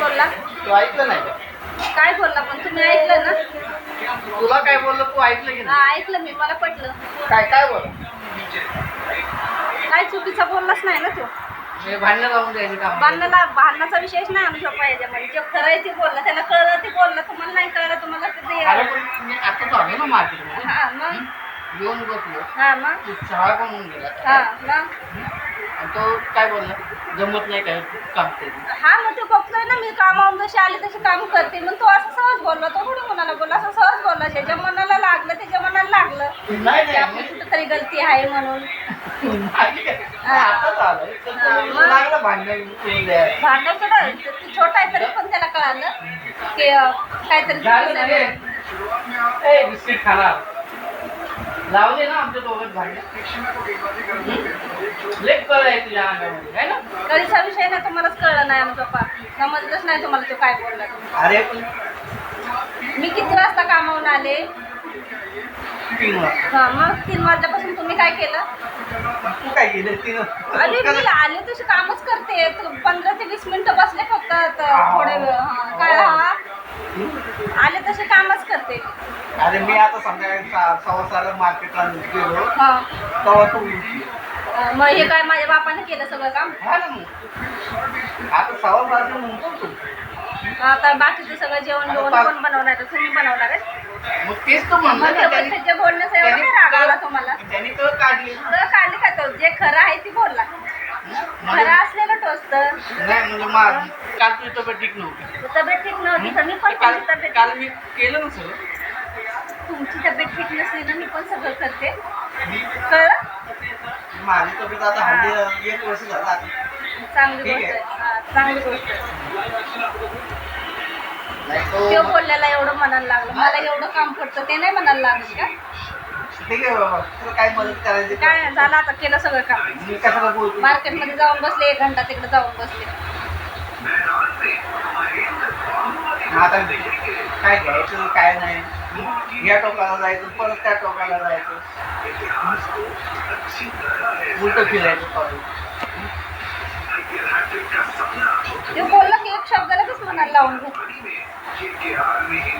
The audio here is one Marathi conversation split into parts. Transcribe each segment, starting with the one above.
बोलला? तू ऐकलं नाही काय बोलला पण? तुम्ही ऐकलं ना? तुला काय बोललं? तू ऐकलं की नाही? हा ऐकलं मी. मला पटलं. काय काय बोल काय चुकीचा बोललाच नाही ना तो? हे भांडणं लावून द्यायचं काम भांडणाला भांडणाचा विषयच नाही आम्ही सोपा याच्यामध्ये. जे खरं आहे ते बोललं. त्याला कळलं ते बोललं तुम्हाला नाही कळलं तुम्हाला ते अरे पण मी आता चालू ना मार्केट हा मग येऊन बसलो हा मग? तू चहा होऊन गेला. हा मग? आणि तो काय बोलला? जमत नाही काय काम हा मग ते बघतोय ना मी कामावून जशी आली तशी काम करते. मग तो असं सहज बोलला तो कुठे कोणाला बोलला? असं सहज बोलला ज्याच्या मनाला लागलं त्याच्या मनाला लागलं. नाही की नाही. आपली कुठेतरी गलती आहे म्हणून. नाही काय. आताच आलंय. तर तो मग? लागलं भांडण करून द्यायला. भांडण थोडं ते छोटा आहे तरी पण त्याला कळालं की अं, काहीतरी झालं चुकीचं ना आहे. रे? ए, बिस्किट खाणार लावले ना आमच्या दोघांत भांडण लेख कळ आहे तुझ्या अंगामध्ये है ना? कधीचा विषय ना तुम्हालाच कळलं नाही आमचा पा समजलंच नाही तुम्हाला तो काय बोलला अरे पण मी किती वाजता कामावून आले? तीन वाजता. हा मग तीन वाजल्यापासून तुम्ही काय केलं? तू काय केलं? तीन अरे मी आले तशी कामच करते. त- पंधरा ते वीस मिनिटं बसले फक्त थोडे वेळ. हा. काय हा. आले तसे कामच करते. अरे मी आता संध्याकाळी सा- सव्वा सहाला मार्केटला गेलो. तेव्हा तू मग हे काय माझ्या बापाने केलं सगळं काम? हा ना मग. आता सव्वा सहाला म्हणतो तू आता बाकीचं सगळं जेवण जेवण कोण बनवणार आहे? तुम्ही बनवणार आहे? मग तेच तर म्हणलं मग ना ते त्यांनी- त्याच्या बोलण्याचा एवढा त्यांनी नाही राग आला तुम्हाला? त्यांनी तर काढली. तर काढले का तो? जे खरं आहे ती बोलला. खरं असलेलं नाही म्हणजे काल तुझी तब्येत ठीक नव्हती. तब्येत ठीक नव्हती तर मी पण काल मी केलं ना सगळं. तुमची तब्येत ठीक नसली ना मी पण सगळं करते. कळलं? माझी तब्येत आता हल्ली एक वर्ष झाला आता. चांगली ठीक गोष्ट आहे. आहे. हा, चांगली गोष्ट आहे. नाही तो तो बोलल्याला एवढं म्हणायला लागलं. मला एवढं काम पडतं ते नाही म्हणायला लागलं का? ठीक आहे बाबा. तुला काय मदत करायची? काय झालं आता? केलं सगळं काम. मी कशाला बोलतो मार्केटमध्ये जाऊन बसले एक घंटा तिकडे जाऊन बसले. आता काय घ्यायचं काय नाही. या टोकाला जायचं परत त्या टोकाला जायचं. उलट फिरायचं. ते बोलला की एक शब्द लगेच म्हणायला लावून घेतलं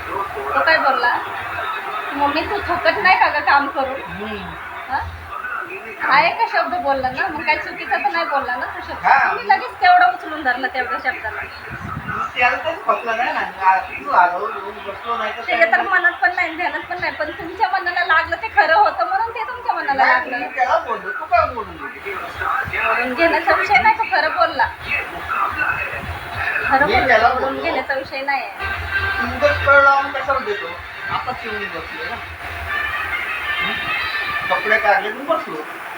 तो काय बोलला? मम्मी तू थकत नाही का ग काम करून. हा? एक शब्द बोलला ना. मग काही चुकीचा तर नाही बोलला ना तो शब्द. तुम्ही लगेच तेवढं उचलून धरला तेवढ्या शब्दाला. त्याला काही पटलं नाही ना आ, तू आलो येऊन बसलो नाही तर मनात पण नाही ध्यानात पण नाही पण तुमच्या मनाला लागलं ते खरं होतं म्हणून ते तुमच्या मनाला लागलं. मी त्याला बोललो तू काय बोलू बोलून घेण्याचा विषय नाही तो खरं बोलला. खरं मी त्याला बोलला बोलून बोललो. घेण्याचा विषय नाही. आहे तुमचं कळ लावून कशाला देतो? आता येऊन बसलो ना? कपडे काढले मी बसलो.